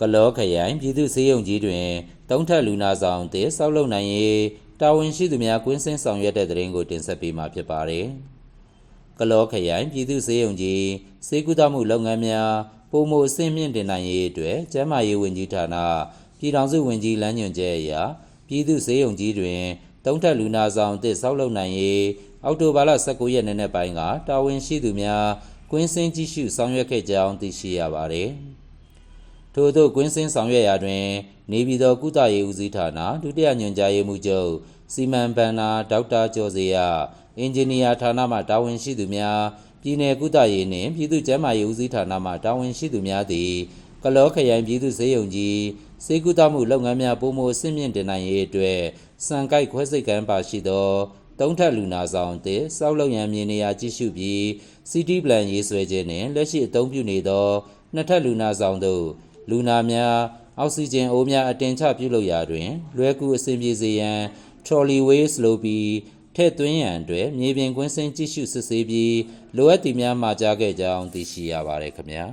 ကလောခရိုင်ပြည်သူ့စေယုံကြီးတွင်တုံးထက်လူနာဆောင်အသစ်ဆောက်လုပ်နိုင်ရေးတာဝန်ရှိသူများကွင်းဆင်းဆောင်ရွက်တဲ့တဲ့ရင်ကိုတင်ဆက်ပေးမှာဖြစ်ပါတယ်။ကလောခရိုင်ပြည်သူ့စေယုံကြီးစေကူတမှုလုပ်ငန်းများပုံမှုအဆင့်မြင့်တင်နိုင်ရေးအတွက်ကျန်းမာရေးဝန်ကြီးဌာနပြည်ထောင်စုဝန်ကြီးလမ်းညွှန်ချက်အရပြည်သူ့စေယုံကြီးတွင်တုံးထက်လူနာဆောင်အသစ်ဆောက်လုပ်နိုင်ရေးအောက်တိုဘာလ19ရက်နေ့နေ့ပိုင်းကတာဝန်ရှိသူများကွင်းဆင်းကြည့်ရှုဆောင်ရွက်ခဲ့ကြောင်းသိရှိရပါတယ်။ ထို့သောကွင်းစင်းဆောင်ရွက်ရာတွင် နေပြည်တော်ကုသရေးဦးစီးဌာနဒုတိယညွှန်ကြားရေးမှူးချုပ်စီမံဘဏ္ဍာဒေါက်တာကျော်စေရအင်ဂျင်နီယာဌာနမှတာဝန်ရှိသူများပြည်내ကုသရေးနှင့်ပြည်သူ့ကျန်းမာရေးဦးစီးဌာနမှတာဝန်ရှိသူများသည်ကလောခရိုင်ပြည်သူ့စေယုံကြီးစေကုသမှုလုပ်ငန်းများပုံမှုအဆင့်မြင့်တင်နိုင်ရေးအတွက်စံကိုက်ခွဲစိတ်ကမ်းပါရှိသောတုံးထက်လူနာဆောင်အသစ်စောက်လုပ်ရန်မြေနေရာကြည့်ရှုပြီးစီတီပလန်ရေးဆွဲခြင်းနှင့်လက်ရှိအသုံးပြုနေသောနှစ်ထပ်လူနာဆောင်သို့ လူနာများအောက်ဆီဂျင်အိုးများအတင်ချပြုလုပ်ရာတွင် လွယ်ကူအဆင်ပြေစေရန် trolley ways လိုပြီးထည့်သွင်းရန်အတွက်မြေပြင်ကွင်းဆင်းကြည့်ရှုစစ်ဆေးပြီးလိုအပ်သည်များမှာကြားခဲ့ကြောင်းသိရှိရပါတယ်ခင်ဗျာ